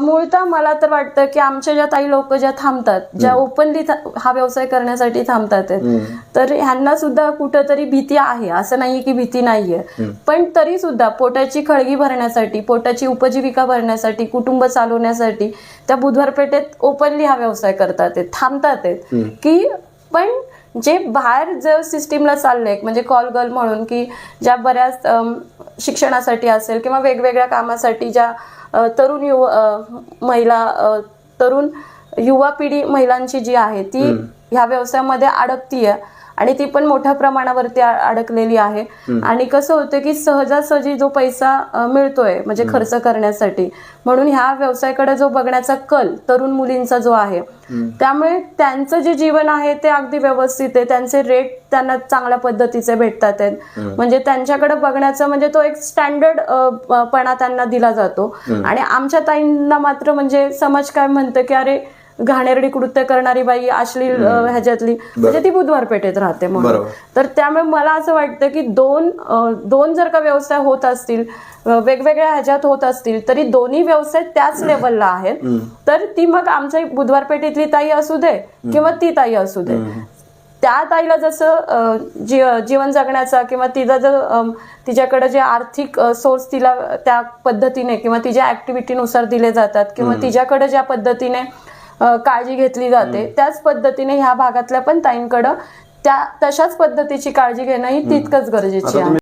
मूळतः मला तर वाटतं की आमच्या ज्या ताई लोक ज्या थांबतात ज्या ओपनली हा व्यवसाय करण्यासाठी थांबतात तर ह्यांना सुद्धा कुठंतरी भीती आहे. असं नाहीये की भीती नाहीये. पण तरी सुद्धा पोटाची खळगी भरण्यासाठी पोटाची उपजीविका भरण्यासाठी कुटुंब चालवण्यासाठी त्या बुधवार पेठेत ओपनली हा व्यवसाय करतात थांबतात की पण जे बाहेर जे सिस्टीमला चाललंय म्हणजे कॉल गर्ल म्हणून की ज्या बऱ्याच शिक्षणासाठी असेल किंवा वेगवेगळ्या कामासाठी ज्या तरुण युवा महिला तरुण युवा पिढी महिलांची जी आहे ती ह्या व्यवसायामध्ये अडकतीये. आणि ती पण मोठ्या प्रमाणावरती अडकलेली आहे. आणि कसं होतं की सहजासहजी जो पैसा मिळतोय म्हणजे खर्च करण्यासाठी म्हणून ह्या व्यवसायाकडे जो बघण्याचा कल तरुण मुलींचा जो आहे त्यामुळे त्यांचं जे जीवन आहे ते अगदी व्यवस्थित आहे. त्यांचे रेट त्यांना चांगल्या पद्धतीचे भेटतात आहेत. म्हणजे त्यांच्याकडे बघण्याचा म्हणजे तो एक स्टँडर्ड पणा त्यांना दिला जातो. आणि आमच्या ताईंना मात्र म्हणजे समाज काय म्हणतं की अरे घाणेरडी कृत्य करणारी बाई अश्लील ह्याच्यातली. म्हणजे ती बुधवार पेठेत राहते म्हणून. तर त्यामुळे मला असं वाटतं की दोन दोन जर का व्यवसाय होत असतील वेगवेगळ्या ह्याच्यात होत असतील तरी दोन्ही व्यवसाय त्याच लेवलला आहेत. तर ती मग आमच्या बुधवार पेठेतली ताई असू दे किंवा ती ताई असू दे. त्या ताईला जसं जी- जीवन जगण्याचा किंवा तिचा जर तिच्याकडे जे आर्थिक सोर्स तिला त्या पद्धतीने किंवा तिच्या ऍक्टिव्हिटीनुसार दिले जातात किंवा तिच्याकडे ज्या पद्धतीने काळजी घेतली जाते. त्याच पद्धतीने ह्या भागातल्या पण ताईंकडं त्या तशाच पद्धतीची काळजी घेणं ही तितकंच गरजेची आहे.